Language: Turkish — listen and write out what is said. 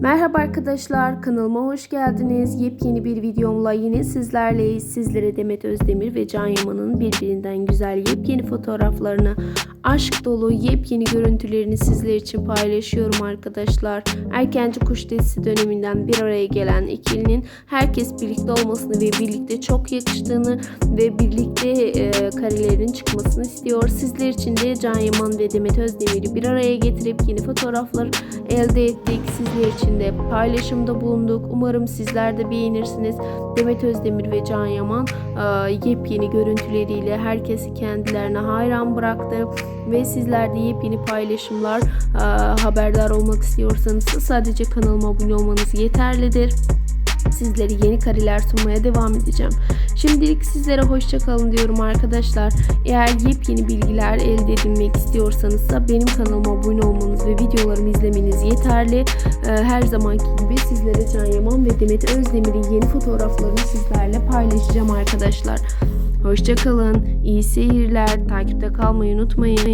Merhaba arkadaşlar kanalıma hoş geldiniz. Yepyeni bir videomla yine sizlerleyiz. Sizlere Demet Özdemir ve Can Yaman'ın birbirinden güzel yepyeni fotoğraflarını, aşk dolu yepyeni görüntülerini sizler için paylaşıyorum arkadaşlar. Erkenci Kuş dizisi döneminden bir araya gelen ikilinin herkes birlikte olmasını ve birlikte çok yakıştığını ve birlikte e, karelerinin çıkmasını istiyor. Sizler için de Can Yaman ve Demet Özdemir'i bir araya getirip yeni fotoğraflar elde ettik. Sizler için de paylaşımda bulunduk. Umarım sizler de beğenirsiniz. Demet Özdemir ve Can Yaman e, yepyeni görüntüleriyle herkesi kendilerine hayran bıraktı. Ve sizler de yepyeni paylaşımlar e, haberdar olmak istiyorsanız sadece kanalıma abone olmanız yeterlidir sizlere yeni kareler sunmaya devam edeceğim. Şimdilik sizlere hoşça kalın diyorum arkadaşlar. Eğer yepyeni bilgiler elde edinmek istiyorsanız da benim kanalıma abone olmanız ve videolarımı izlemeniz yeterli. Ee, Her zamanki gibi sizlere Can Yaman ve Demet Özdemir'in yeni fotoğraflarını sizlerle paylaşacağım arkadaşlar. Hoşça kalın. İyi seyirler. Takipte kalmayı unutmayın.